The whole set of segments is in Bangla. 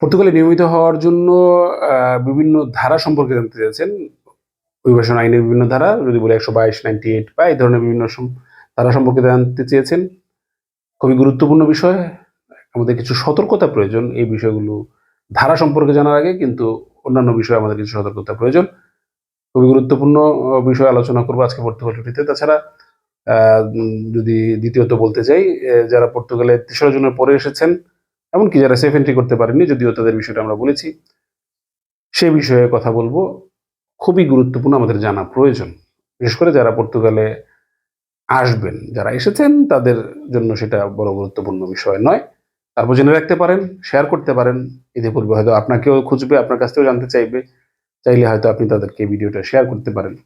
পর্তুগালে নিয়মিত হওয়ার জন্য বিভিন্ন ধারা সম্পর্কে জানতে চেয়েছেন। অভিবাসন আইনের বিভিন্ন ধারা, যদি বলে একশো বাইশ, নাইনটি এইট বা এই ধরনের বিভিন্ন ধারা সম্পর্কে জানতে চেয়েছেন। খুবই গুরুত্বপূর্ণ বিষয়। আমাদের কিছু সতর্কতা প্রয়োজন এই বিষয়গুলো ধারা সম্পর্কে জানার আগে, কিন্তু অন্যান্য বিষয়ে আমাদের কিছু সতর্কতা প্রয়োজন। খুবই গুরুত্বপূর্ণ বিষয় আলোচনা করব আজকে পর্তুগাল টুটিতে তাছাড়া যদি দ্বিতীয়ত বলতে চাই যারা পর্তুগালে তেসরা জনের পরে এসেছেন এমনকি যারা সেফ এন্ট্রি করতে পারেননি, যদিও তাদের বিষয়টা আমরা বলেছি, সে বিষয়ে কথা বলব। খুবই গুরুত্বপূর্ণ, আমাদের জানা প্রয়োজন। বিশেষ করে যারা পর্তুগালে আসবেন, যারা এসেছেন, তাদের জন্য সেটা বড় গুরুত্বপূর্ণ বিষয় নয়। তারপর জেনে রাখতে পারেন শেয়ার করতে পারেন। এতে পূর্বে হয়তো আপনাকেও খুঁজবে, আপনার কাছ থেকেও জানতে চাইবে। চাইলে হয়তো আপনি তাদেরকে ভিডিওটা শেয়ার করতে পারেন।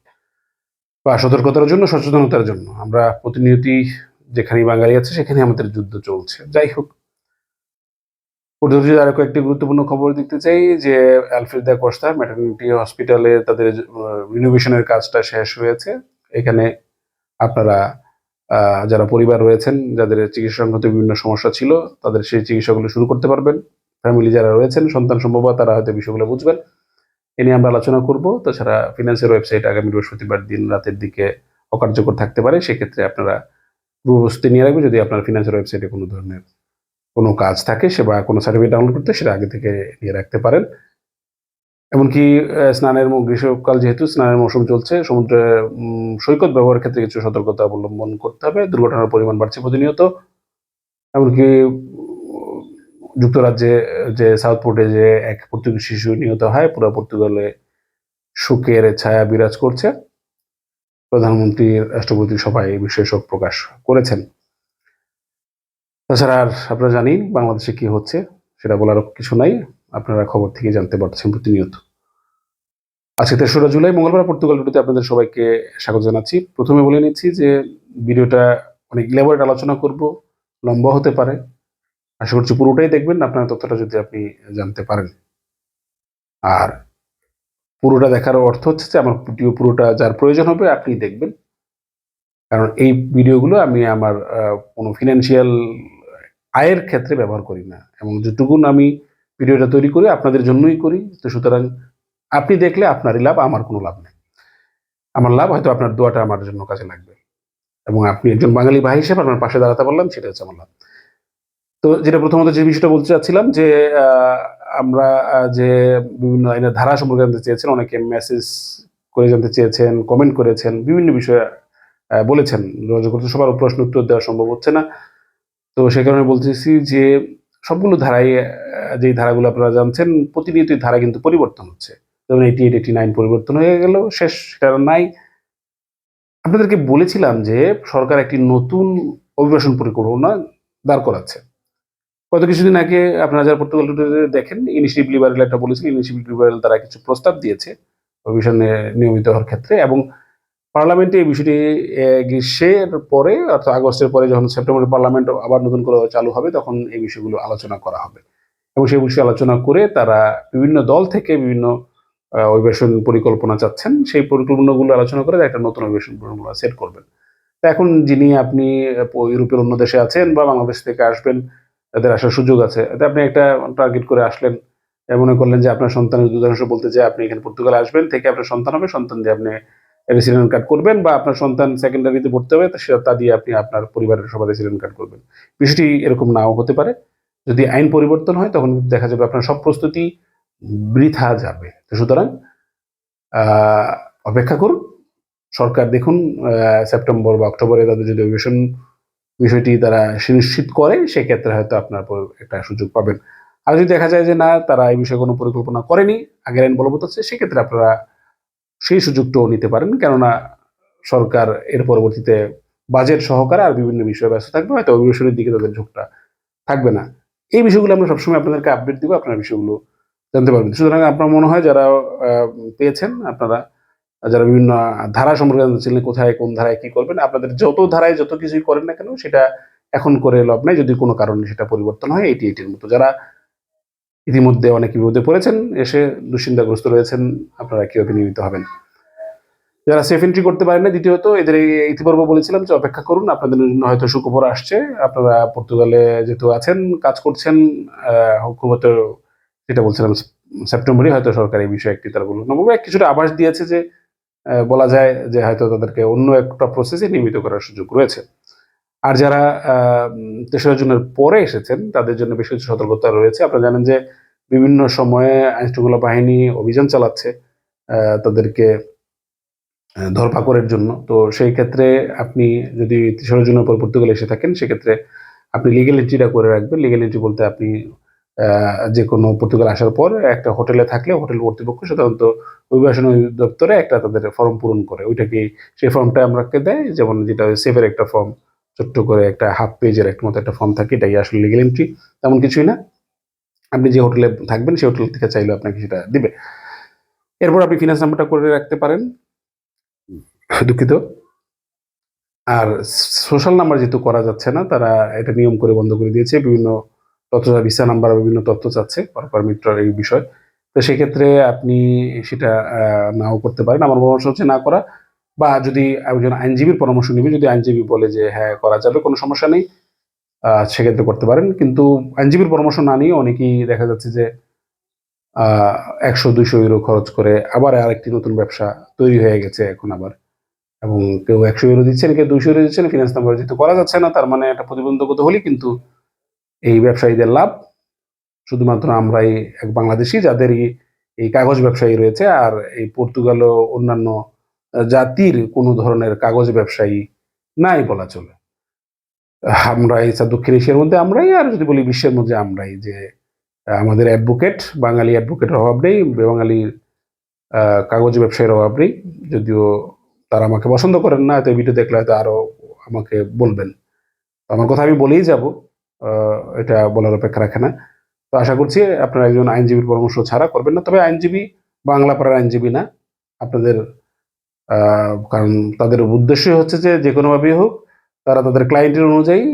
বা সতর্কতার জন্য, সচেতনতার জন্য। আমরা প্রতিনিয়তই যেখানেই বাঙালি আছে সেখানে আমাদের যুদ্ধ চলছে। যাই হোক পর্যটকদের আরও কয়েকটি গুরুত্বপূর্ণ খবর দিতে চাই, যে অ্যালফ্রেদা কোস্তা ম্যাটারনিটি হসপিটালে তাদের রিনোভেশনের কাজটা শেষ হয়েছে। এখানে আপনারা যারা পরিবার রয়েছেন, যাদের চিকিৎসা সংক্রান্ত বিভিন্ন সমস্যা ছিল, তাদের সেই চিকিৎসাগুলো শুরু করতে পারবেন। ফ্যামিলি যারা রয়েছেন, সন্তান সম্ভব, তারা হয়তো বিষয়গুলো বুঝবেন। এ নিয়ে আমরা আলোচনা করব। তাছাড়া ফিনান্সের ওয়েবসাইট আগামী বৃহস্পতিবার দিন রাতের দিকে অকার্যকর থাকতে পারে। সেক্ষেত্রে আপনারা পূর্বস্থিতি নিয়ে রাখবেন, যদি আপনার ফিনান্সের ওয়েবসাইটে কোনো ধরনের কোনো কাজ থাকে, সে বা কোনো সার্টিফিকেট ডাউনলোড করতে, সেটা আগে থেকে নিয়ে রাখতে পারেন। এমনকি স্নানের গ্রীষ্মকাল যেহেতু স্নানের মৌসুম চলছে, সমুদ্রে সৈকত ব্যবহারের ক্ষেত্রে কিছু সতর্কতা অবলম্বন করতে হবে। দুর্ঘটনার পরিমাণ বাড়ছে প্রতিনিয়ত। এমনকি যুক্তরাজ্যে, যে সাউথ পোর্টে যে এক পর্তুগিজ শিশু নিহত হয়, পুরো পর্তুগালে শোকের ছায়া বিরাজ করছে। প্রধানমন্ত্রী রাষ্ট্রপতি সভায় এই বিষয়ে শোক প্রকাশ করেছেন। তাছাড়া আর আপনারা জানেন বাংলাদেশে কি হচ্ছে, সেটা বলার কিছু নাই। আপনারা খবর থেকে জানতে পারছেন প্রতিনিয়ত। আজকে তেসরা জুলাই, মঙ্গলবার পর্তুগাল ভিডিওতে আপনাদের সবাইকে স্বাগত জানাচ্ছি। প্রথমে বলে নিচ্ছি যে ভিডিওটা অনেক ইলাবোরেট আলোচনা করব, লম্বা হতে পারে। আশা করছি পুরোটাই দেখবেন, আপনার তথ্যটা যদি আপনি জানতে পারেন। আর পুরোটা দেখার অর্থ হচ্ছে যে আমার ভিডিও পুরোটা যার প্রয়োজন হবে আপনি দেখবেন। কারণ এই ভিডিওগুলো আমি আমার কোনো ফিনান্সিয়াল আয়ের ক্ষেত্রে ব্যবহার করি না। এবং যেটুকুন আমি ভিডিওটা তৈরি করি, আপনাদের জন্যই করি। তো সুতরাং আপনি দেখলে আপনারই লাভ, আমার কোনো লাভ নেই। আমার লাভ হয়তো আপনার দোয়াটা আমার জন্য কাজে লাগবে। এবং আপনি একজন বাঙালি ভাই হিসেবে আপনার পাশে দাঁড়াতে পারলাম সেটা হচ্ছে আমার লাভ। তো যেটা প্রথমত যে বিষয়টা বলতে চাচ্ছিলাম, যে আমরা যে বিভিন্ন আইনের ধারা সম্পর্কে জানতে চেয়েছেন, অনেকে মেসেজ করে জানতে চেয়েছেন কমেন্ট করেছেন, বিভিন্ন বিষয়ে বলেছেন। সবার প্রশ্ন উত্তর দেওয়া সম্ভব হচ্ছে না। তো সে কারণে বলতেছি যে সবগুলো ধারাই যে ধারাগুলো আপনারা জানছেন, প্রতিনিয়তই ধারা কিন্তু পরিবর্তন হচ্ছে। যেমন এইটি এইট এইটি পরিবর্তন হয়ে গেল, শেষ সেটা নাই। আপনাদেরকে বলেছিলাম যে সরকার একটি নতুন অভিবাসন পরিকল্পনা দাঁড় করাচ্ছে। গত কিছুদিন আগে আপনারা যারা পর্তুগাল দেখেন ইনিশিয়েটিভ লিবারেল একটা বলেছেন ইনিশিয়েটিভ লিবারেল তারা কিছু প্রস্তাব দিয়েছে অভিবাসনে নিয়মিত হওয়ার ক্ষেত্রে এবং পার্লামেন্টে এই বিষয়টি গ্রীষ্মের পরে অর্থাৎ আগস্টের পরে যখন সেপ্টেম্বরে পার্লামেন্ট আবার নতুন করে চালু হবে তখন এই বিষয়গুলো আলোচনা করা হবে। এবং সেই বিষয়ে আলোচনা করে তারা বিভিন্ন দল থেকে বিভিন্ন আহ, অভিবাসন পরিকল্পনা চাচ্ছেন। সেই পরিকল্পনাগুলো আলোচনা করে একটা নতুন অভিবাসন পরিকল্পনা সেট করবেন। তা এখন যিনি আপনি ইউরোপের অন্য দেশে আছেন বা বাংলাদেশ থেকে আসবেন তাদের আসার সুযোগ আছে। এতে আপনি একটা টার্গেট করে আসলেন মনে করলেন যে আপনার সন্তানের উদাহরণ বলতে যে আপনি এখানে পর্তুগালে আসবেন থেকে আপনার সন্তান হবে সন্তান দিয়ে আপনি রেসিডেন্ট কার্ড করবেন বা আপনার সন্তান সেকেন্ডারিতে পড়তে হবে সেটা তা দিয়ে আপনি আপনার পরিবারের সবার রেসিডেন্ট কার্ড করবেন। বিষয়টি এরকম নাও হতে পারে। যদি আইন পরিবর্তন হয়, তখন দেখা যাবে আপনার সব প্রস্তুতি বৃথা যাবে। তো সুতরাং অপেক্ষা করুন। সরকার দেখুন সেপ্টেম্বর বা অক্টোবরে তাদের যদি অভিবাসন বিষয়টি তারা সুনিশ্চিত করে, সেক্ষেত্রে হয়তো আপনার একটা সুযোগ পাবেন। আর যদি দেখা যায় যে না, তারা এই বিষয়ে কোনো পরিকল্পনা করেনি, আগের আইন বলবৎ আছে, সেক্ষেত্রে আপনারা সেই সুযোগটাও নিতে পারেন। কেননা সরকার এর পরবর্তীতে বাজেট সহকারে আর বিভিন্ন বিষয়ে ব্যস্ত থাকবে, হয়তো অভিবাসনের দিকে তাদের ঝোঁকটা থাকবে না। এই বিষয়গুলো আমরা সবসময় আপনাদেরকে আপডেট দিব, আপনারা বিষয়গুলো জানতে পারবেন। সুতরাং আপনার মনে হয় যারা পেয়েছেন, আপনারা, যারা বিভিন্ন ধারা সম্পর্কে জানতে চাইলেন কোথায়, কোন ধারায় কি করবেন, আপনাদের যত ধারায় যত কিছুই করেন না কেন, সেটা এখন করে লাভ নাই। যদি কোনো কারণে সেটা পরিবর্তন হয়, এটি এটির মতো। যারা ইতিমধ্যে অনেক বিপদে পড়েছেন এসে দুশ্চিন্তাগ্রস্ত রয়েছেন আপনারা কীভাবে নিয়মিত হবেন? যারা সেফ এন্ট্রি করতে পারেন না দ্বিতীয়ত এদের ইতিপূর্ব বলেছিলাম যে অপেক্ষা করুন আপনাদের জন্য হয়তো সুখবর আসছে আপনারা পর্তুগালে যেহেতু আছেন কাজ করছেন আহ, হুকুমতের সেটা বলছিলাম সেপ্টেম্বরই হয়তো সরকার এই বিষয়ে একটি তারা বলল। না কিছুটা আভাস দিয়েছে যে বলা যায় যে হয়তো তাদেরকে অন্য একটা প্রসেসে নিয়মিত করার সুযোগ রয়েছে। আর যারা তেসরা জুনের পরে এসেছেন, তাদের জন্য বেশ কিছু সতর্কতা রয়েছে। আপনারা জানেন যে বিভিন্ন সময়ে আইনশৃঙ্খলা বাহিনী অভিযান চালাচ্ছে তাদেরকে ধরপাকড়ের জন্য। তো সেই ক্ষেত্রে আপনি যদি তেসরা জুনের পর পর্তুগালে এসে থাকেন, সেক্ষেত্রে আপনি লিগেল এন্ট্রিটা করে রাখবেন। লিগেল এন্ট্রি বলতে আপনি যে কোনো পর্তুগাল আসার পর একটা হোটেলে থাকলে হোটেল কর্তৃপক্ষ সাধারণত অভিবাসন দপ্তরে একটা তাদের ফর্ম পূরণ করে। ওইটাকে সেই ফর্মটা আমাকে দেয়, যেমন যেটা সেভের একটা ফর্ম ছোট্ট করে একটা হাফ পেজের একটা মতো একটা ফর্ম থাকে, এটাই আসলে লিগেল এন্ট্রি তেমন কিছুই না। আপনি যে হোটেলে থাকবেন, সেই হোটেল থেকে চাইলে আপনাকে সেটা দিবে। এরপর আপনি ফিনান্স নাম্বারটা করে রাখতে পারেন। দুঃখিত। আর সোশ্যাল নাম্বার যেহেতু করা যাচ্ছে না, তারা এটা নিয়ম করে বন্ধ করে দিয়েছে। বিভিন্ন তথ্য ভিসা নাম্বার বিভিন্ন তথ্য চাচ্ছে পারমিটর এই বিষয়। তো সেক্ষেত্রে আপনি সেটা নাও করতে পারেন। আমার পরামর্শ হচ্ছে না করা। বা যদি একজন আইনজীবীর পরামর্শ নেবে, যদি আইনজীবী বলে যে হ্যাঁ করা যাবে, কোনো সমস্যা নেই সেক্ষেত্রে করতে পারেন। কিন্তু আইনজীবীর পরামর্শ না নিয়ে অনেকেই দেখা যাচ্ছে যে একশো, দুইশো ইউরো খরচ করে আবার আরেকটি নতুন ব্যবসা তৈরি হয়ে গেছে এখন আবার। এবং কেউ একশো ইউরো দিচ্ছেন, কেউ দুইশো ইউরো দিচ্ছেন ফিনান্স নাম্বার যেহেতু করা যাচ্ছে না, তার মানে একটা প্রতিবন্ধকতা হলেই কিন্তু এই ব্যবসায়ীদের লাভ। শুধুমাত্র আমরাই এক বাংলাদেশি যাদের এই- কাগজ ব্যবসায়ী রয়েছে আর এই পর্তুগাল ও অন্যান্য জাতির কোনো ধরনের কাগজ ব্যবসায়ী নাই বলা চলে। আমরা এই দক্ষিণ এশিয়ার মধ্যে, আমরাই আর যদি বলি বিশ্বের মধ্যে, আমরাই যে আমাদের অ্যাডভোকেট বাঙালি অ্যাডভোকেটের অভাব নেই বাঙালির কাগজ ব্যবসায়ীর অভাব নেই। যদিও তারা আমাকে পছন্দ করেন না, তো ভিডিও দেখলে হয়তো আরও আমাকে বলবেন। আমার কথা আমি বলেই যাব এটা বলার অপেক্ষা রাখে না। তো আশা করছি আপনারা একজন আইনজীবীর পরামর্শ ছাড়া করবেন না। তবে আইনজীবী, বাংলা পাড়ার আইনজীবী না, আপনাদের কারণ তাদের উদ্দেশ্যই হচ্ছে যে যে কোনোভাবেই হোক, তারা তাদের ক্লায়েন্টের অনুযায়ী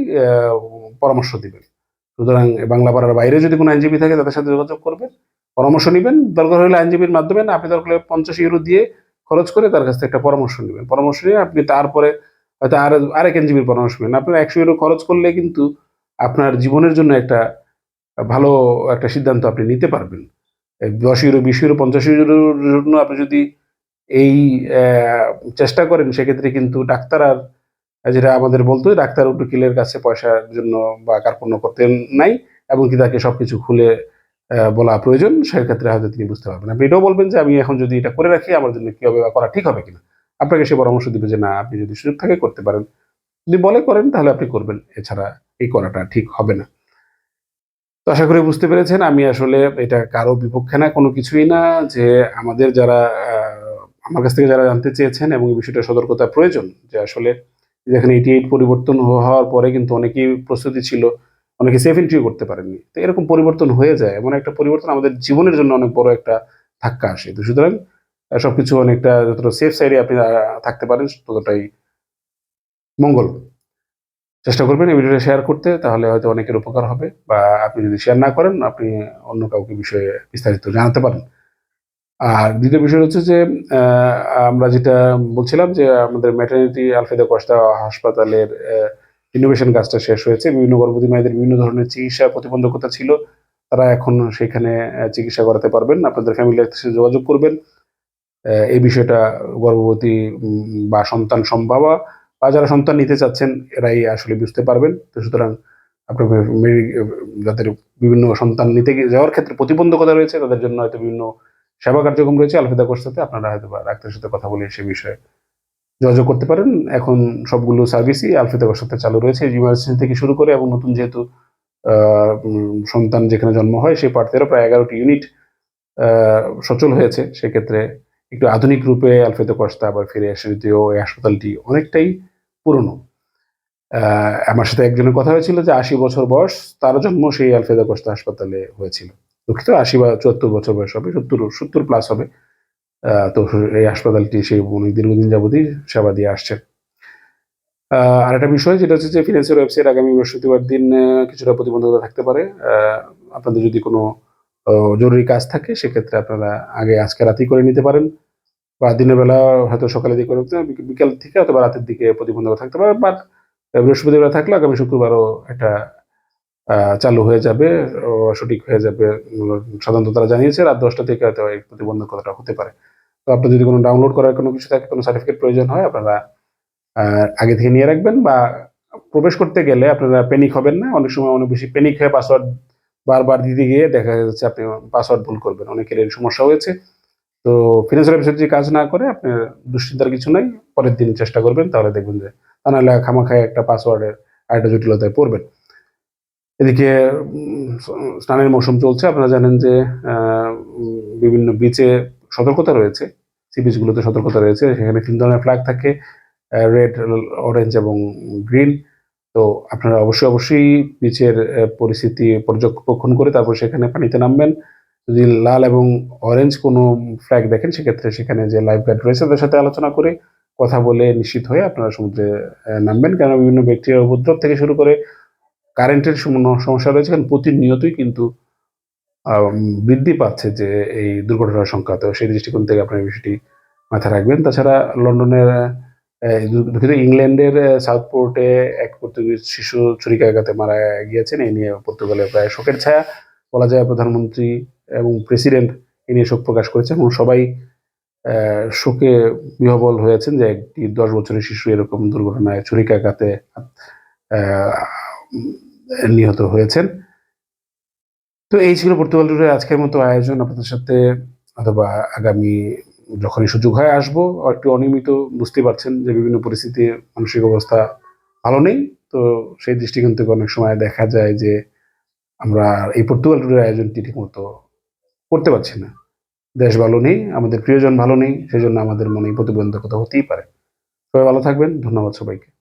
পরামর্শ দিবেন। সুতরাং বাংলা পাড়ার বাইরে যদি কোনো আইনজীবী থাকে, তাদের সাথে যোগাযোগ করবেন, পরামর্শ নেবেন। দরকার হলে আইনজীবীর মাধ্যমে না, আপনি দরকার হলে পঞ্চাশ ইউরো দিয়ে খরচ করে তার কাছ থেকে একটা পরামর্শ নেবেন। পরামর্শ নিয়ে আপনি তারপরে হয়তো আর, আরেক আইনজীবীর পরামর্শ নেবেন। আপনার একশো ইউরো খরচ করলে কিন্তু আপনার জীবনের জন্য একটা ভালো একটা সিদ্ধান্ত আপনি নিতে পারবেন। দশ ইউরো, বিশ ইউরো, পঞ্চাশ ইউরোর জন্য আপনি যদি এই চেষ্টা করেন, সেক্ষেত্রে কিন্তু ডাক্তার আর, যেটা আমাদের বলতো ডাক্তার উকিলের কাছে পয়সার জন্য বা কার্পণ্য করতেন নাই, এবং কি তাকে সবকিছু খুলে বলা প্রয়োজন, সেক্ষেত্রে হয়তো তিনি বুঝতে পারবেন। আপনি এটাও বলবেন যে, আমি এখন যদি এটা করে রাখি, আমার জন্য কি হবে বা করা ঠিক হবে কিনা? আপনাকে সে পরামর্শ দিবে যে, না, আপনি যদি সুযোগ থাকে, করতে পারেন। যদি বলে করেন, তাহলে আপনি করবেন, এছাড়া এই করাটা ঠিক হবে না। তো আশা করি বুঝতে পেরেছেন, আমি আসলে এটা কারও বিপক্ষে না, কোনো কিছুই না, যে আমাদের যারা আমার কাছ থেকে যারা জানতে চেয়েছেন এবং এই বিষয়টা সতর্কতা প্রয়োজন যে আসলে যেখানে এইটি এইট পরিবর্তন হওয়ার পরে কিন্তু অনেকেই প্রস্তুতি ছিল অনেকে সেফ এন্ট্রিও করতে পারেননি। তো এরকম পরিবর্তন হয়ে যায় এমন একটা পরিবর্তন আমাদের জীবনের জন্য অনেক বড় একটা ধাক্কা আসে। তো সুতরাং আহ, সবকিছু অনেকটা যতটা সেফ সাইডে আপনি থাকতে পারেন ততটাই মঙ্গল। চেষ্টা করবেন এই ভিডিওটা শেয়ার করতে তাহলে হয়তো অনেকের উপকার হবে বা আপনি যদি শেয়ার না করেন আপনি অন্য কাউকে বিষয়ে বিস্তারিত জানাতে পারেন। আর দ্বিতীয় বিষয় হচ্ছে যে আমরা যেটা বলছিলাম যে, আমাদের ম্যাটার্নিটি আলফেদা কস্তা হাসপাতালের ইনোভেশন কাজটা শেষ হয়েছে। বিভিন্ন গর্ভবতী মায়েদের বিভিন্ন ধরনের চিকিৎসা প্রতিবন্ধকতা ছিল। তারা এখন সেখানে চিকিৎসা করাতে পারবেন। আপনাদের ফ্যামিলির সাথে যোগাযোগ করবেন। এই বিষয়টা গর্ভবতী বা সন্তান সম্ভাবা, বা যারা সন্তান নিতে চাচ্ছেন, এরাই আসলে বুঝতে পারবেন। তো সুতরাং আপনার যাদের বিভিন্ন সন্তান নিতে যাওয়ার ক্ষেত্রে প্রতিবন্ধকতা রয়েছে, তাদের জন্য হয়তো বিভিন্ন সেবা কার্যক্রম রয়েছে, আলফিদা কোর্সটাতে আপনারা হয়তো ডাক্তারের সাথে কথা বলে সে বিষয়ে যোগাযোগ করতে পারেন। এখন সবগুলো সার্ভিসই আলফিদা কোর্সটাতে চালু রয়েছে। ইমার্জেন্সি থেকে শুরু করে এবং নতুন যেহেতু সন্তান যেখানে জন্ম হয়, সেই পার্থেরও প্রায় এগারোটি ইউনিট সচল হয়েছে। সেক্ষেত্রে একটু আধুনিক রূপে আলফেদা কস্তা আবার ফিরে আসে। যদিও এই হাসপাতালটি অনেকটাই পুরনো। আমার সাথে একজনের কথা হয়েছিল যে আশি বছর বয়স, তার জন্ম সেই আলফেদা কোস্তা হাসপাতালে হয়েছিল। দুঃখিত, আশি বা চুয়াত্তর বছর বয়স হবে, সত্তর সত্তর প্লাস হবে। তো এই হাসপাতালটি সেই অনেক দীর্ঘদিন যাবতই সেবা দিয়ে আসছে আর একটা বিষয় যেটা হচ্ছে যে ফিনান্সিয়াল ওয়েবসাইট আগামী বৃহস্পতিবার দিন কিছুটা প্রতিবন্ধকতা থাকতে পারে। আপনাদের যদি কোনো জরুরি কাজ থাকে, সেক্ষেত্রে আপনারা আগে আজকে রাতেই করে নিতে পারেন। বা দিনের বেলা হয়তো সকালের দিকে করে বিকাল থেকে অথবা রাতের দিকে প্রতিবন্ধকতা থাকতে পারে। বাট বৃহস্পতিবার থাকলে আগামী শুক্রবারও একটা চালু হয়ে যাবে সঠিক হয়ে যাবে সাধারণত তারা জানিয়েছে রাত দশটা থেকে হয়তো এই প্রতিবন্ধকতাটা হতে পারে। তো আপনার যদি কোনো ডাউনলোড করার কোনো কিছু থাকে, কোনো সার্টিফিকেট প্রয়োজন হয়, আপনারা আগে থেকে নিয়ে রাখবেন বা প্রবেশ করতে গেলে আপনারা প্যানিক হবেন না। অনেক সময় অনেক বেশি প্যানিক হয়ে পাসওয়ার্ড বারবার দিতে গিয়ে দেখা যাচ্ছে আপনি পাসওয়ার্ড ভুল করবেন। অনেকের এর সমস্যা হয়েছে। তো ফিনান্সিয়াল অফিসার যদি কাজ না করে আপনার দুশ্চিন্তার কিছু নাই, পরের দিন চেষ্টা করবেন, তাহলে দেখবেন যে তা নাহলে খামাখায় একটা পাসওয়ার্ডের আরেকটা জটিলতায় পড়বেন। এদিকে স্নানের মৌসুম চলছে। আপনারা জানেন যে বিভিন্ন বিচে সতর্কতা রয়েছে। সি বিচগুলোতে সতর্কতা রয়েছে। সেখানে তিন ধরনের ফ্ল্যাগ থাকে রেড অরেঞ্জ এবং গ্রিন তো আপনারা অবশ্যই অবশ্যই বিচের পরিস্থিতি পর্যবেক্ষণ করে তারপর সেখানে পানিতে নামবেন। যদি লাল এবং অরেঞ্জ কোনো ফ্ল্যাগ দেখেন, সেক্ষেত্রে সেখানে যে লাইফ গার্ড রয়েছে, তাদের সাথে আলোচনা করে কথা বলে নিশ্চিত হয়ে আপনারা সমুদ্রে নামবেন। কেন বিভিন্ন ব্যাকটেরিয়া উপদ্রব থেকে শুরু করে কারেন্টের সম- সমস্যা রয়েছে, কারণ প্রতিনিয়তই কিন্তু বৃদ্ধি পাচ্ছে যে এই দুর্ঘটনার সংখ্যা। তো সেই দৃষ্টিকোণ থেকে আপনার বিষয়টি মাথায় রাখবেন। তাছাড়া লন্ডনের দুঃখিত ইংল্যান্ডের সাউথ পোর্টে এক পর্তুগিজ শিশু ছুরিকাঘাতে মারা গিয়েছেন। এই নিয়ে পর্তুগালে প্রায় শোকের ছায়া। বলা যায় প্রধানমন্ত্রী এবং প্রেসিডেন্ট এ নিয়ে শোক প্রকাশ করেছেন এবং সবাই শোকে বিহবল হয়েছেন যে একটি দশ বছরের শিশু এরকম দুর্ঘটনায় ছুরিকাঘাতে নিহত হয়েছেন। তো এই ছিল পর্তুগাল ট্যুরের আজকের মতো আয়োজন। আপনাদের সাথে অথবা আগামী যখনই সুযোগ হয় আসব। একটু অনিয়মিত বুঝতে পারছেন যে বিভিন্ন পরিস্থিতি মানসিক অবস্থা ভালো নেই। তো সেই দৃষ্টিকোণ থেকে অনেক সময় দেখা যায় যে আমরা এই পর্তুগাল ট্যুরের আয়োজনটি ঠিকমতো করতে পারছি না। দেশ ভালো নেই, আমাদের প্রিয়জন ভালো নেই সেই জন্য আমাদের মনে প্রতিবন্ধকতা হতেই পারে। সবাই ভালো থাকবেন, ধন্যবাদ সবাইকে।